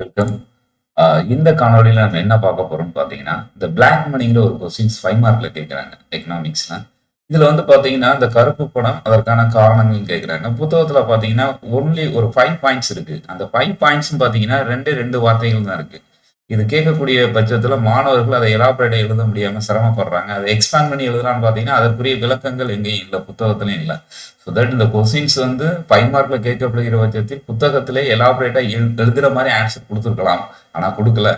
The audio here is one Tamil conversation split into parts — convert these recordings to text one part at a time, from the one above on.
வெல்கம் இந்த காணொலியில் நம்ம என்ன பார்க்க போறோம்னு பார்த்தீங்கன்னா இந்த பிளாக் மணிங்கிற ஒரு கொஸ்டின்ஸ் ஃபைவ் மார்க்ல கேட்குறாங்க எக்கனாமிக்ஸ்ல இதுல வந்து பார்த்தீங்கன்னா இந்த கருப்பு படம் அதற்கான காரணங்கள் கேட்குறாங்க புத்தகத்துல பார்த்தீங்கன்னா ஒன்லி ஒரு ஃபைவ் பாயிண்ட்ஸ் இருக்கு. அந்த ஃபைவ் பாயிண்ட்ஸ் பார்த்தீங்கன்னா ரெண்டு ரெண்டு வார்த்தைகள் தான் இருக்கு. இது கேட்கக்கூடிய பட்சத்தில் மாணவர்கள் அதை எலாபரேட் எழுத முடியாமல் சிரமப்படுறாங்க. அதை எக்ஸ்பேண்ட் பண்ணி எழுதலாம்னு பார்த்தீங்கன்னா அதற்குரிய விளக்கங்கள் எங்கேயும் இல்லை புத்தகத்திலையும் இல்லை. ஸோ தட் இந்த கொஸ்டின்ஸ் வந்து ஃபைவ் மார்க்கில் கேட்கப்படுகிற பட்சத்தில் புத்தகத்திலே எலாபரேட்டாக எழுதுகிற மாதிரி ஆன்சர் கொடுத்துருக்கலாம். ஆனால் கொடுக்கல.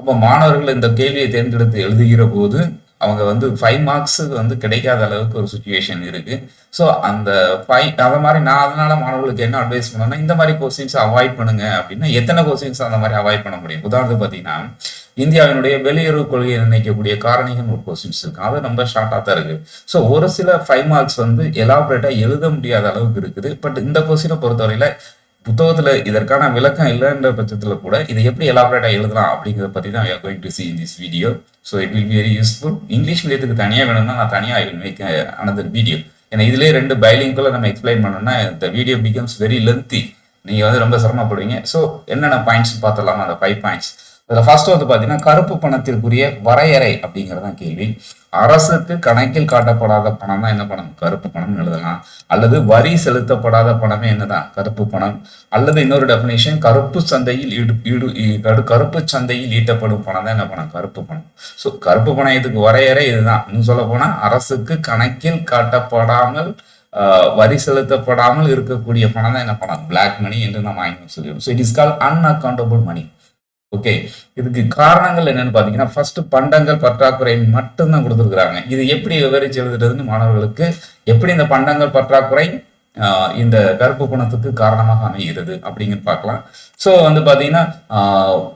அப்போ மாணவர்கள் இந்த கேள்வியை தேர்ந்தெடுத்து எழுதுகிற போது அவங்க வந்து ஃபைவ் மார்க்ஸுக்கு வந்து கிடைக்காத அளவுக்கு ஒரு சுச்சுவேஷன் இருக்கு. ஸோ அந்த ஃபைவ் அதை மாதிரி நான் அதனால மாணவர்களுக்கு என்ன அட்வைஸ் பண்ணேன்னா இந்த மாதிரி கொஸ்டின்ஸ் அவாய்ட் பண்ணுங்க அப்படின்னா எத்தனை கொஸ்டின்ஸ் அந்த மாதிரி அவாய்ட் பண்ண முடியும்? உதாரணத்துக்கு பார்த்தீங்கன்னா இந்தியாவினுடைய வெளியுறவு கொள்கையை நிர்ணயிக்கக்கூடிய காரணிகள் ஒரு கொஸ்டின்ஸ் இருக்கு. அது ரொம்ப ஷார்ட்டாக தான் இருக்கு. ஸோ ஒரு சில ஃபைவ் மார்க்ஸ் வந்து எலாபரேட்டாக எழுத முடியாத அளவுக்கு இருக்குது. பட் இந்த கொஸ்டினை பொறுத்தவரையில புத்தகத்துல இதற்கான விளக்கம் இல்லைன்ற பட்சத்துல கூட இதை எப்படி எலாபரேட்டா எழுதலாம் அப்படிங்கிறத பத்தி தான் going to see in this video so it will very useful English மீடியத்துக்கு தனியாக வேணும்னா நான் தனியாக I will make another video ஏன்னா இதுலேயே ரெண்டு பைலிங்குள்ள நம்ம எக்ஸ்பிளைன் பண்ணோம்னா இந்த வீடியோ பிகம்ஸ் வெரி லென்த்தி நீங்கள் வந்து ரொம்ப சிரமப்படுவீங்க. ஸோ என்னென்ன பாயிண்ட்ஸ் பார்த்துடலாமா? அந்த ஃபைவ் பாயிண்ட்ஸ் இதில் ஃபர்ஸ்ட் வந்து பார்த்தீங்கன்னா கருப்பு பணத்திற்குரிய வரையறை அப்படிங்கிறதான் கேள்வி. அரசுக்கு கணக்கில் காட்டப்படாத பணம் தான் என்ன பணம்? கருப்பு பணம் எழுதலாம். அல்லது வரி செலுத்தப்படாத பணமே என்னதான் கருப்பு பணம். அல்லது இன்னொரு டெபினேஷன் கருப்பு சந்தையில் ஈடு ஈடு கருப்பு சந்தையில் ஈட்டப்படும் பணம் தான் என்ன பணம்? கருப்பு பணம். ஸோ கருப்பு பணம் இதுக்கு வரையறை இதுதான். இன்னும் சொல்ல போனால் அரசுக்கு கணக்கில் காட்டப்படாமல் வரி செலுத்தப்படாமல் இருக்கக்கூடிய பணம் தான் என்ன பணம்? பிளாக் மணி என்று நம்ம ஆங்கிலம் சொல்லிடுவோம் so it is call unaccountable money okay இதுக்கு காரணங்கள் என்னன்னு பார்த்தீங்கன்னா ஃபர்ஸ்ட் பண்டங்கள் பற்றாக்குறை மட்டும்தான் கொடுத்துருக்குறாங்க. இது எப்படி விவரிச்சு எழுதுறதுன்னு மாணவர்களுக்கு எப்படி இந்த பண்டங்கள் பற்றாக்குறை இந்த கருப்பு பணத்துக்கு காரணமாக அமைகிறது அப்படிங்கிறது பார்க்கலாம். ஸோ வந்து பார்த்தீங்கன்னா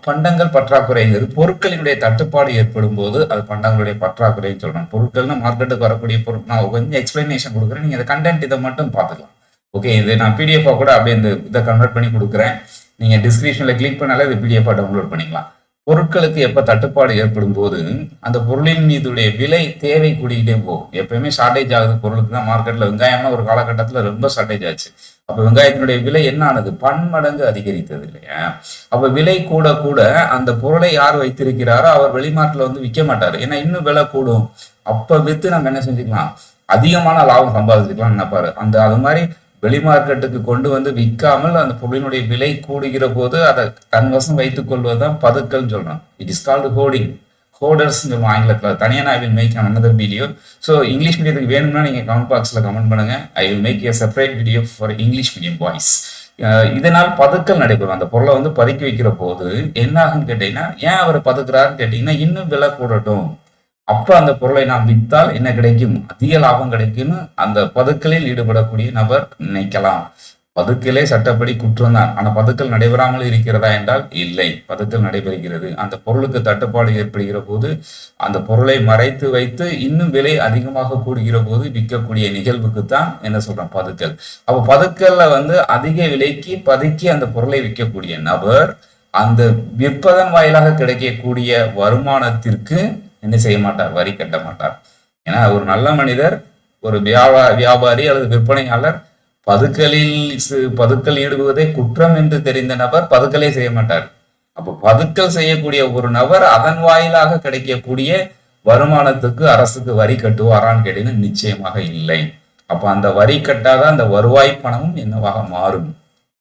பண்டங்கள் பற்றாக்குறைங்கிறது பொருட்களினுடைய தட்டுப்பாடு ஏற்படும் போது அது பண்டங்களுடைய பற்றாக்குறைன்னு சொல்றோம் பொருட்கள்னா மார்க்கெட்டுக்கு வரக்கூடிய பொருள். நான் கொஞ்சம் எக்ஸ்பிளனேஷன் கொடுக்குறேன். நீங்கள் இந்த கண்டென்ட் இதை மட்டும் பார்த்துக்கலாம். ஓகே இது நான் பிடிஎஃபாக கூட அப்படியே இந்த இதை கன்வெர்ட் பண்ணி கொடுக்குறேன். நீங்கள் டிஸ்கிரிப்ஷனில் கிளிக் பண்ணாலே அது பிடிஎஃபாக டவுன்லோட் பண்ணிக்கலாம். பொருட்களுக்கு எப்போ தட்டுப்பாடு ஏற்படும் போது அந்த பொருளின் மீதுடைய விலை தேவை கூடிக்கிட்டே போகும். எப்பயுமே ஷார்டேஜ் ஆகுது பொருளுக்கு தான் மார்க்கெட்டில் வெங்காயம்னா ஒரு காலகட்டத்தில் ரொம்ப ஷார்டேஜ் ஆச்சு. அப்போ வெங்காயத்தினுடைய விலை என்ன ஆனது? பன்மடங்கு அதிகரித்தது இல்லையா? அப்போ விலை கூட கூட அந்த பொருளை யார் வைத்திருக்கிறாரோ அவர் வெளிநாட்டில் வந்து விற்க மாட்டார். ஏன்னா இன்னும் விலை கூடும். அப்போ விற்று நம்ம என்ன செஞ்சுக்கலாம்? அதிகமான லாபம் சம்பாதிச்சுக்கலாம் நினைப்பாரு. அந்த அது மாதிரி வெளி மார்க்கெட்டுக்கு கொண்டு வந்து விற்காமல் அந்த பொருளினுடைய விலை கூடுகிற போது அதை தன் வசம் வைத்துக் கொள்வதுதான் பதுக்கல் சொல்றோம் it is called hoarding hoarders சொல்லுவோம் ஆங்கிலத்தில். தனியாக நான் will make another video so English மீடியத்துக்கு வேணும்னா நீங்கள் கமெண்ட் பாக்ஸில் கமெண்ட் பண்ணுங்க. I will make a separate video for English medium boys இதனால் பதுக்கல் நடைபெறும். அந்த பொருளை வந்து பதுக்கி வைக்கிற போது என்ன ஆகுன்னு கேட்டீங்கன்னா ஏன் அவர் பதுக்குறாருன்னு கேட்டீங்கன்னா இன்னும் விலை கூடட்டும். அப்ப அந்த பொருளை நாம் வித்தால் என்ன கிடைக்கும்? அதிக லாபம் கிடைக்கும்னு அந்த பதுக்கலில் ஈடுபடக்கூடிய நபர் நினைக்கலாம். பதுக்கலே சட்டப்படி குற்றம் தான் ஆனால் பதுக்கல் நடைபெறாமல் இருக்கிறதா என்றால் இல்லை. பதுக்கல் நடைபெறுகிறது. அந்த பொருளுக்கு தட்டுப்பாடு ஏற்படுகிற போது அந்த பொருளை மறைத்து வைத்து இன்னும் விலை அதிகமாக கூடுகிற போது விற்கக்கூடிய நிகழ்வுக்கு தான் என்ன சொல்றோம்? பதுக்கல். அப்ப பதுக்கல்ல வந்து அதிக விலைக்கு பதுக்கி அந்த பொருளை விற்கக்கூடிய நபர் அந்த விற்பதன் வாயிலாக கிடைக்கக்கூடிய வருமானத்திற்கு என்ன செய்ய மாட்டார்? வரி கட்ட மாட்டார். ஏன்னா ஒரு நல்ல மனிதர் ஒரு வியாபா வியாபாரி அல்லது விற்பனையாளர் பதுக்கலில் பதுக்கல் ஈடுபடுவதே குற்றம் என்று தெரிந்த நபர் பதுக்கலே செய்ய மாட்டார். அப்போ பதுக்கல் செய்யக்கூடிய ஒரு நபர் அதன் வாயிலாக கிடைக்கக்கூடிய வருமானத்துக்கு அரசுக்கு வரி கட்டுவாரான்னு கேட்டீங்கன்னா நிச்சயமாக இல்லை. அப்போ அந்த வரி கட்டாத அந்த வருவாய் பணமும் என்னவாக மாறும்?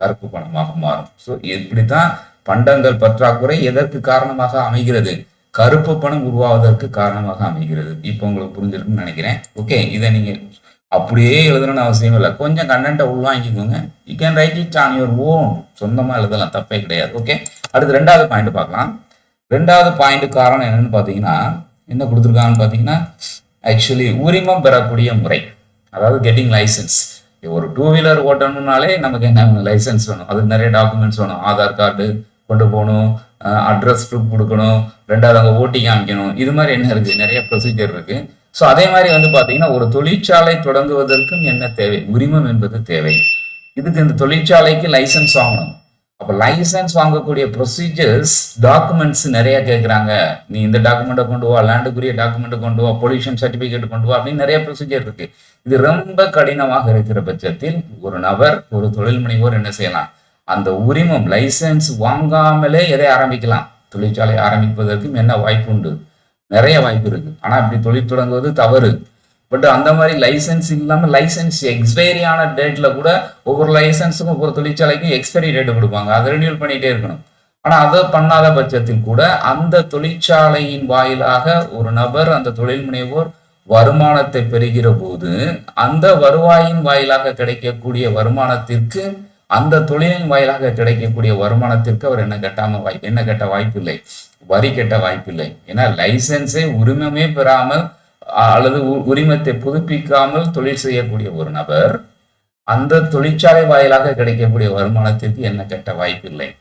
கருப்பு பணமாக மாறும். ஸோ இப்படித்தான் பண்டங்கள் பற்றாக்குறை எதற்கு காரணமாக அமைகிறது? கருப்பு பணம் உருவாவதற்கு காரணமாக அமைகிறது. இப்போ உங்களுக்கு புரிஞ்சிருக்குன்னு நினைக்கிறேன். ஓகே இதை நீங்க அப்படியே எழுதணும்னு அவசியம் இல்லை. கொஞ்சம் கண்டென்ட்டை உள்வாங்கிக்கோங்க. You can write it on your own சொந்தமாக எழுதலாம். தப்பே கிடையாது. ஓகே அடுத்து ரெண்டாவது பாயிண்ட் பார்க்கலாம். ரெண்டாவது பாயிண்ட் காரணம் என்னன்னு பார்த்தீங்கன்னா என்ன கொடுத்துருக்காங்கன்னு பார்த்தீங்கன்னா ஆக்சுவலி உரிமம் பெறக்கூடிய முறை. அதாவது கெட்டிங் லைசன்ஸ் ஒரு டூ வீலர் ஓட்டணும்னாலே நமக்கு என்ன லைசன்ஸ் வேணும். அதுக்கு நிறைய டாக்குமெண்ட்ஸ் வேணும். ஆதார் கார்டு கொண்டு போகணும். அட்ரஸ் ப்ரூஃப் கொடுக்கணும். ரெண்டாவது அங்கே ஓட்டி காமிக்கணும். இது மாதிரி என்ன இருக்கு? நிறைய ப்ரொசீஜர் இருக்கு. ஸோ அதே மாதிரி வந்து பார்த்தீங்கன்னா ஒரு தொழிற்சாலை தொடங்குவதற்கும் என்ன தேவை? உரிமம் என்பது தேவை. இதுக்கு இந்த தொழிற்சாலைக்கு லைசன்ஸ் வாங்கணும். அப்போ லைசன்ஸ் வாங்கக்கூடிய ப்ரொசீஜர்ஸ் டாக்குமெண்ட்ஸ் நிறைய கேட்குறாங்க நீ இந்த டாக்குமெண்ட்டை கொண்டு வா லேண்டுக்குரிய டாக்குமெண்ட்டை கொண்டு வா பொல்யூஷன் சர்டிஃபிகேட் கொண்டு வா அப்படின்னு நிறைய ப்ரொசீஜர் இருக்கு. இது ரொம்ப கடினமாக இருக்கிற பட்சத்தில் ஒரு நபர் ஒரு தொழில் முனைவோர் என்ன செய்யலாம்? அந்த உரிமம் லைசன்ஸ் வாங்காமலே எதை ஆரம்பிக்கலாம்? தொழிற்சாலை ஆரம்பிப்பதற்கும் என்ன வாய்ப்பு உண்டு? நிறைய வாய்ப்பு இருக்கு. ஆனா இப்படி தொழில் தொடங்குவது தவறு. பட் அந்த மாதிரி லைசன்ஸ் இல்லாம லைசன்ஸ் எக்ஸ்பைரி ஆன டேட்ல கூட ஒவ்வொரு லைசன்ஸுக்கும் ஒவ்வொரு தொழிற்சாலைக்கும் எக்ஸ்பைரி டேட் கொடுப்பாங்க. அதை ரினியூல் பண்ணிட்டே இருக்கணும். ஆனால் அதை பண்ணாத பட்சத்தில் கூட அந்த தொழிற்சாலையின் வாயிலாக ஒரு நபர் அந்த தொழில் முனைவோர் வருமானத்தை பெறுகிற போது அந்த வருவாயின் வாயிலாக கிடைக்கக்கூடிய வருமானத்திற்கு அந்த தொழிலின் வாயிலாக கிடைக்கக்கூடிய வருமானத்திற்கு அவர் என்ன கட்டாம வாய் என்ன கட்ட வாய்ப்பில்லை? வரி கட்ட வாய்ப்பில்லை. ஏன்னா லைசன்ஸே உரிமமே பெறாமல் அல்லது உ- உரிமத்தை புதுப்பிக்காமல் தொழில் செய்யக்கூடிய ஒரு நபர் அந்த தொழிற்சாலை வாயிலாக கிடைக்கக்கூடிய வருமானத்திற்கு என்ன கட்ட வாய்ப்பில்லை?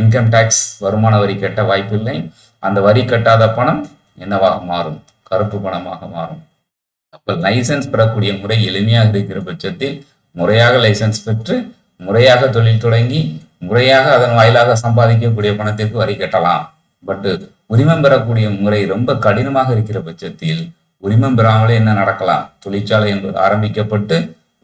இன்கம் டேக்ஸ் வருமான வரி கட்ட வாய்ப்பில்லை. அந்த வரி கட்டாத பணம் என்னவாக மாறும்? கருப்பு பணமாக மாறும். அப்போ லைசன்ஸ் பெறக்கூடிய முறை எளிமையாக இருக்கிற பட்சத்தில் முறையாக லைசன்ஸ் பெற்று முறையாக தொழில் தொடங்கி முறையாக அதன் வாயிலாக சம்பாதிக்கக்கூடிய பணத்திற்கு வரி கட்டலாம். பட்டு உரிமம் பெறக்கூடிய முறை ரொம்ப கடினமாக இருக்கிற பட்சத்தில் உரிமம் பெறாமலே என்ன நடக்கலாம்? தொழிற்சாலை என்பது ஆரம்பிக்கப்பட்டு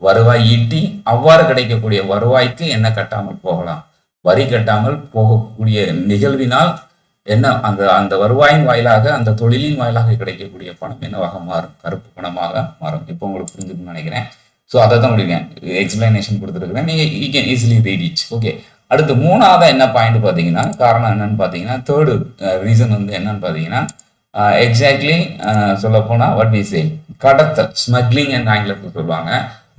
வருவாய் ஈட்டி அவ்வாறு கிடைக்கக்கூடிய வருவாய்க்கு என்ன கட்டாமல் போகலாம்? வரி கட்டாமல் போகக்கூடிய நிகழ்வினால் என்ன அந்த அந்த வருவாயின் வாயிலாக அந்த தொழிலின் வாயிலாக கிடைக்கக்கூடிய பணம் என்னவாக மாறும்? கருப்பு பணமாக மாறும். இப்போ உங்களுக்கு புரிஞ்சுக்கணும்னு நினைக்கிறேன். ஸோ அதை தான் முடியுங்க. எக்ஸ்பிளனேஷன் கொடுத்துருக்குறேன். நீங்கள் you can easily read it okay அடுத்து மூணாவது என்ன பாயிண்ட் பார்த்தீங்கன்னா காரணம் என்னன்னு பார்த்தீங்கன்னா தேர்டு ரீசன் uh, வந்து என்னன்னு பார்த்தீங்கன்னா எக்ஸாக்ட்லி சொல்ல போனால் வாட் வி சே கடத்தல் ஸ்மக்லிங் என்ற ஆங்கிலத்தில் சொல்லுவாங்க.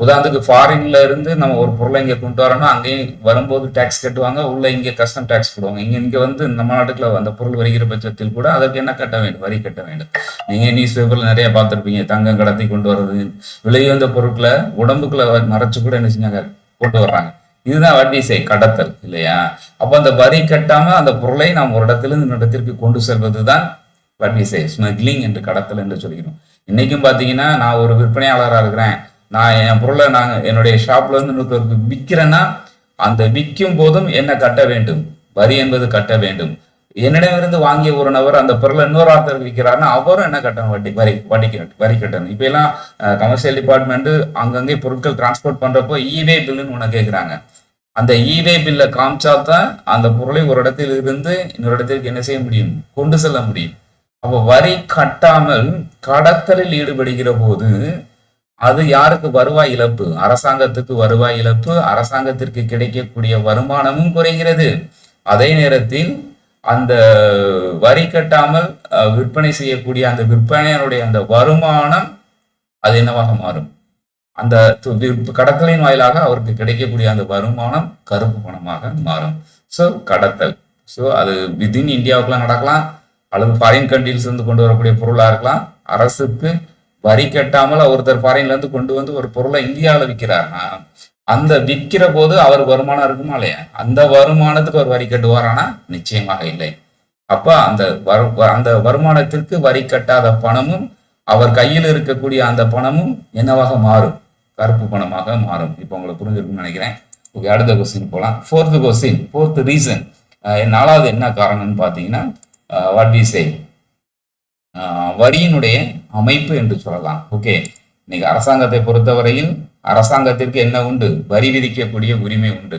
உதாரணத்துக்கு ஃபாரின்ல இருந்து நம்ம ஒரு பொருளை இங்கே கொண்டு வரணும் அங்கேயும் வரும்போது டேக்ஸ் கட்டுவாங்க உள்ள இங்கே கஸ்டம் டேக்ஸ் போடுவாங்க. இங்கே இங்கே வந்து நம்ம நாட்டுக்குள்ள அந்த பொருள் வருகிற பட்சத்தில் கூட அதற்கு என்ன கட்ட வேண்டும்? வரி கட்ட வேண்டும். நீங்கள் நியூஸ் பேப்பரில் நிறைய பார்த்துருப்பீங்க தங்கம் கடத்தி கொண்டு வர்றது விலையுந்த பொருட்களை உடம்புக்குள்ள மறைச்சு கூட என்ன செஞ்சாங்க? கொண்டு வர்றாங்க. இதுதான் வட்டி செய் கடத்தல் இல்லையா? அப்போ அந்த வரி கட்டாம அந்த பொருளை நாம் ஒரு இடத்திலிருந்து இடத்திற்கு கொண்டு செல்வது தான் வட்டி செய் ஸ்மக்லிங் என்று கடத்தல் என்று சொல்கிறோம். இன்னைக்கும் பார்த்தீங்கன்னா நான் ஒரு விற்பனையாளராக இருக்கிறேன். நான் என் பொருளை நாங்கள் என்னுடைய ஷாப்ல இருந்து இன்னொருத்தருக்கு விற்கிறேன்னா அந்த விற்கும் போதும் என்ன கட்ட வேண்டும். வரி என்பது கட்ட வேண்டும். என்னிடமிருந்து வாங்கிய ஒரு நபர் அந்த பொருளை இன்னொரு ஆர்த்தருக்கு விற்கிறாருன்னா அவரும் என்ன கட்டணும்? வட்டி வரி வட்டி கட்ட- வரி கட்டணும். இப்போ எல்லாம் கமர்ஷியல் டிபார்ட்மெண்ட் அங்கங்கே பொருட்கள் டிரான்ஸ்போர்ட் பண்றப்போ இவே பில்லுன்னு ஒன்று கேட்குறாங்க அந்த இவே பில்லை காமிச்சா தான் அந்த பொருளை ஒரு இடத்தில் இருந்து இன்னொரு இடத்திற்கு என்ன செய்ய முடியும்? கொண்டு செல்ல முடியும். அப்போ வரி கட்டாமல் கடத்தலில் ஈடுபடுகிற போது அது யாருக்கு வருவாய் இழப்பு? அரசாங்கத்துக்கு வருவாய் இழப்பு. அரசாங்கத்திற்கு கிடைக்கக்கூடிய வருமானமும் குறைகிறது. அதே நேரத்தில் அந்த வரி கட்டாமல் விற்பனை செய்யக்கூடிய அந்த விற்பனையனுடைய அந்த வருமானம் அது என்னவாக மாறும்? அந்த து- விற்ப- கடத்தலின் வாயிலாக அவருக்கு கிடைக்கக்கூடிய அந்த வருமானம் கருப்பு பணமாக மாறும். ஸோ கடத்தல். ஸோ அது வித்தின் இந்தியாவுக்குலாம் நடக்கலாம். அல்லது ஃபாரின் கண்ட்ரிஸ் இருந்து கொண்டு வரக்கூடிய பொருளாக இருக்கலாம். அரசுக்கு வரி கட்டாமல் ஒருத்தர் ஃபாரின்லேருந்து கொண்டு வந்து ஒரு பொருளை இந்தியாவில் விற்கிறாருன்னா அந்த விற்கிற போது அவருக்கு வருமானம் இருக்குமா இல்லையா? அந்த வருமானத்துக்கு அவர் வரி கட்டுவாரானா நிச்சயமாக இல்லை. அப்போ அந்த வரு அந்த வருமானத்திற்கு வரி கட்டாத பணமும் அவர் கையில் இருக்கக்கூடிய அந்த பணமும் என்னவாக மாறும்? கருப்பு பணமாக மாறும். இப்போ உங்களுக்கு புரிஞ்சிருக்குன்னு நினைக்கிறேன். ஓகே அடுத்த கொஸ்டின் போகலாம் ஃபோர்த்து கொஸ்டின் ஃபோர்த் ரீசன் நாலாவது என்ன காரணம்னு பார்த்தீங்கன்னா வாட் வி சே வரியினுடைய அமைப்பு என்று சொல்லலாம். ஓகே இன்னைக்கு அரசாங்கத்தை பொறுத்தவரையில் அரசாங்கத்திற்கு என்ன உண்டு? வரி விதிக்கக்கூடிய உரிமை உண்டு.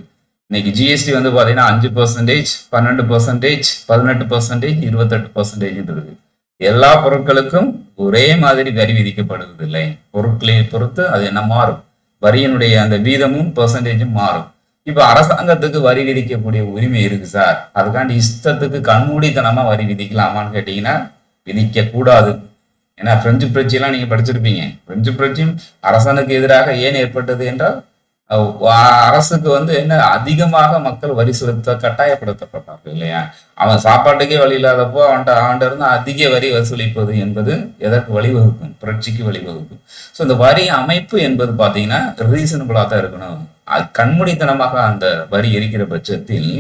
இன்னைக்கு ஜிஎஸ்டி வந்து பார்த்தீங்கன்னா அஞ்சு பர்சன்டேஜ் பன்னெண்டு பர்சன்டேஜ் பதினெட்டு பர்சன்டேஜ் இருபத்தெட்டு பர்சன்டேஜ் இருக்கு. எல்லா பொருட்களுக்கும் ஒரே மாதிரி வரி விதிக்கப்படுவதில்லை. பொருட்களை பொறுத்து அது என்ன மாறும்? வரியினுடைய அந்த வீதமும் பர்சன்டேஜும் மாறும். இப்போ அரசாங்கத்துக்கு வரி விதிக்கக்கூடிய உரிமை இருக்கு சார். அதுக்காண்டி இஷ்டத்துக்கு கண்மூடித்தனமா வரி விதிக்கலாமான்னு கேட்டீங்கன்னா விதிக்க கூடாது ஏன்னா பிரெஞ்சு புரட்சியெல்லாம் நீங்கள் படிச்சிருப்பீங்க. பிரெஞ்சு புரட்சியும் அரசனுக்கு எதிராக ஏன் ஏற்பட்டது என்றால் அரசுக்கு வந்து என்ன அதிகமாக மக்கள் வரி செலுத்த கட்டாயப்படுத்தப்பட்டார்கள் இல்லையா? அவன் சாப்பாட்டுக்கே வழி இல்லாதப்போ அவன்கிட்ட அவன்கிட்ட இருந்து அதிக வரி வசூலிப்பது என்பது எதற்கு வழிவகுக்கும்? புரட்சிக்கு வழிவகுக்கும். ஸோ இந்த வரி அமைப்பு என்பது பார்த்தீங்கன்னா ரீசனபிளாக தான் இருக்கணும். அது கண்மூடித்தனமாக அந்த வரி இருக்கிற பட்சத்தில்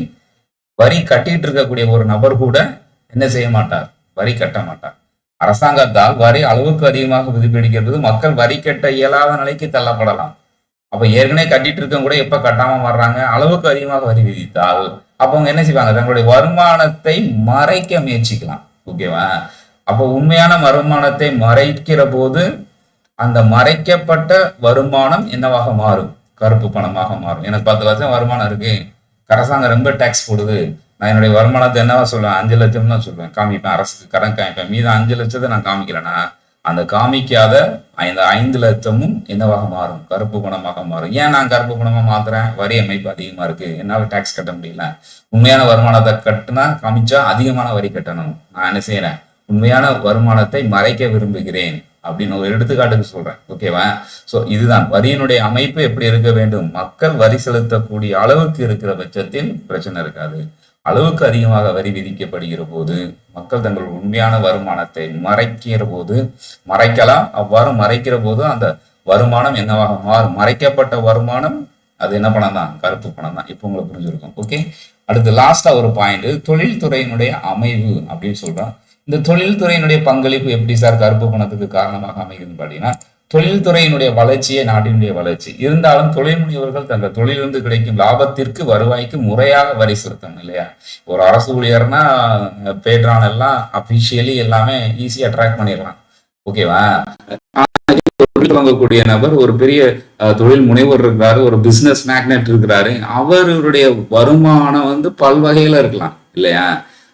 வரி கட்டிட்டு இருக்கக்கூடிய ஒரு நபர் கூட என்ன செய்ய மாட்டார்? வரி கட்ட மாட்டார். அரசாங்கத்தால் வரி அளவுக்கு அதிகமாக விதிப்பிடிக்கிறது. மக்கள் வரி கட்ட இயலாத நிலைக்கு தள்ளப்படலாம். அப்ப ஏற்கனவே கட்டிட்டு இருக்கவங்க கூட எப்ப கட்டாம வர்றாங்க? அளவுக்கு அதிகமாக வரி விதித்தால் அப்ப அவங்க என்ன செய்வாங்க? தங்களுடைய வருமானத்தை மறைக்க முயற்சிக்கலாம். ஓகேவா அப்போ உண்மையான வருமானத்தை மறைக்கிற போது அந்த மறைக்கப்பட்ட வருமானம் என்னவாக மாறும்? கருப்பு பணமாக மாறும். எனக்கு பத்து லட்சம் வருமானம் இருக்கு. அரசாங்கம் ரொம்ப டேக்ஸ் போடுது. நான் என்னுடைய வருமானத்தை என்னவா சொல்லுவேன் அஞ்சு லட்சம் தான் சொல்லுவேன் காமிப்பேன். அரசுக்கு கடன் காமிப்பேன். மீதம் அஞ்சு லட்சத்தை நான் காமிக்கிறேன்னா அந்த காமிக்காத இந்த ஐந்து லட்சமும் என்னவாக மாறும்? கருப்பு பணமாக மாறும். ஏன் நான் கருப்பு குணமாக மாத்துறேன்? வரி அமைப்பு அதிகமாக இருக்கு. என்னால் டேக்ஸ் கட்ட முடியல. உண்மையான வருமானத்தை கட்டுனா காமிச்சா அதிகமான வரி கட்டணும். நான் என்ன செய்யறேன் உண்மையான வருமானத்தை மறைக்க விரும்புகிறேன் அப்படின்னு ஒரு எடுத்துக்காட்டுக்கு சொல்றேன். ஓகேவா ஸோ இதுதான். வரியினுடைய அமைப்பு எப்படி இருக்க வேண்டும்? மக்கள் வரி செலுத்தக்கூடிய அளவுக்கு இருக்கிற பட்சத்தில் பிரச்சனை இருக்காது. அளவுக்கு அதிகமாக வரி விதிக்கப்படுகிற போது மக்கள் தங்கள் உண்மையான வருமானத்தை மறைக்கிற போது மறைக்கலாம். அவ்வாறு மறைக்கிற போது அந்த வருமானம் என்னவாக மாறும்? மறைக்கப்பட்ட வருமானம் அது என்ன பணம் தான் கருப்பு பணம் தான் இப்போ உங்களுக்கு புரிஞ்சிருக்கும். ஓகே அடுத்து லாஸ்டா ஒரு பாயிண்ட் தொழில்துறையினுடைய அமைவு அப்படின்னு சொல்றோம். இந்த தொழில்துறையினுடைய பங்களிப்பு எப்படி சார் கருப்பு பணத்துக்கு காரணமாக அமைகுதுன்னு பார்த்தீங்கன்னா தொழில்துறையினுடைய வளர்ச்சியே நாட்டினுடைய வளர்ச்சி. இருந்தாலும் தொழில் முனைவர்கள் தங்கள் தொழிலிருந்து கிடைக்கும் லாபத்திற்கு வருவாய்க்கு முறையாக வரி செலுத்தணும் இல்லையா? ஒரு அரசு ஊழியர்னா பேட்ரான் எல்லாம் அபிஷியலி எல்லாமே ஈஸியா ட்ராக் பண்ணிடலாம். ஓகேவா தொழில் வாங்கக்கூடிய நபர் ஒரு பெரிய தொழில் முனைவர் இருக்கிறாரு ஒரு பிசினஸ் மேக்னெட் இருக்கிறாரு. அவருடைய வருமானம் வந்து பல்வகையில இருக்கலாம் இல்லையா?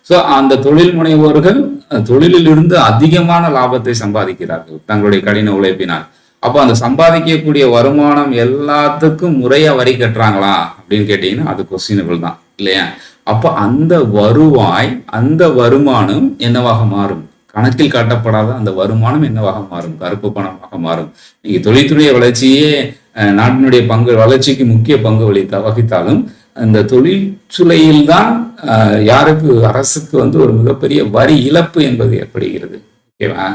சோ அந்த தொழில் முனைவோர்கள் தொழிலில் இருந்து அதிகமான லாபத்தை சம்பாதிக்கிறார்கள் தங்களுடைய கடின உழைப்பினால். அப்போ அந்த சம்பாதிக்கக்கூடிய வருமானம் எல்லாத்துக்கும் முறையா வரி கட்டுறாங்களா அப்படின்னு கேட்டீங்கன்னா அது கொஸ்டினபிள் தான் இல்லையா? அப்போ அந்த வருவாய் அந்த வருமானம் என்னவாக மாறும்? கணக்கில் காட்டப்படாத அந்த வருமானம் என்னவாக மாறும்? கருப்பு பணமாக மாறும். நீங்க தொழில்துறை வளர்ச்சியே நாட்டினுடைய பங்கு வளர்ச்சிக்கு முக்கிய பங்கு வகித்தாலும் அந்த தொழிற்துறையில் தான் யாருக்கு அரசுக்கு வந்து ஒரு மிகப்பெரிய வரி இழப்பு என்பது ஏற்படுகிறது. ஓகேவா?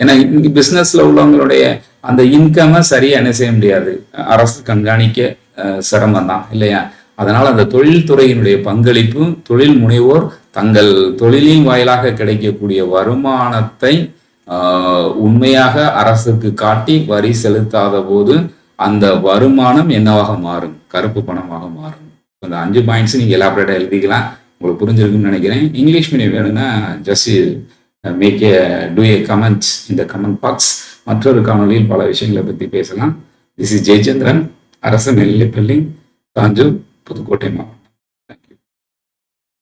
ஏன்னா இன்னைக்கு பிசினஸ்ல உள்ளவங்களுடைய அந்த இன்கமை சரியா என்ன செய்ய முடியாது. அரசு கண்காணிக்க சிரமம் தான் இல்லையா? அதனால அந்த தொழில்துறையினுடைய பங்களிப்பு தொழில் முனைவோர் தங்கள் தொழிலின் வாயிலாக கிடைக்கக்கூடிய வருமானத்தை உண்மையாக அரசுக்கு காட்டி வரி செலுத்தாத போது அந்த வருமானம் என்னவாக மாறும்? கருப்பு பணமாக மாறும். அந்த அஞ்சு பாயிண்ட்ஸ் நீங்கள் எலாபரேட்டாக எழுதிக்கலாம். உங்களுக்கு புரிஞ்சிருக்குன்னு நினைக்கிறேன். இங்கிலீஷ் மீடியம் வேணும்னா just make a do a comments இந்த கமெண்ட் பாக்ஸ் மற்றொரு காணொலியில் பல விஷயங்களை பற்றி பேசலாம். திஸ் இஸ் ஜெயச்சந்திரன் அரசு நெல்லிப்பள்ளி தாஞ்சூர் புதுக்கோட்டை மாவட்டம்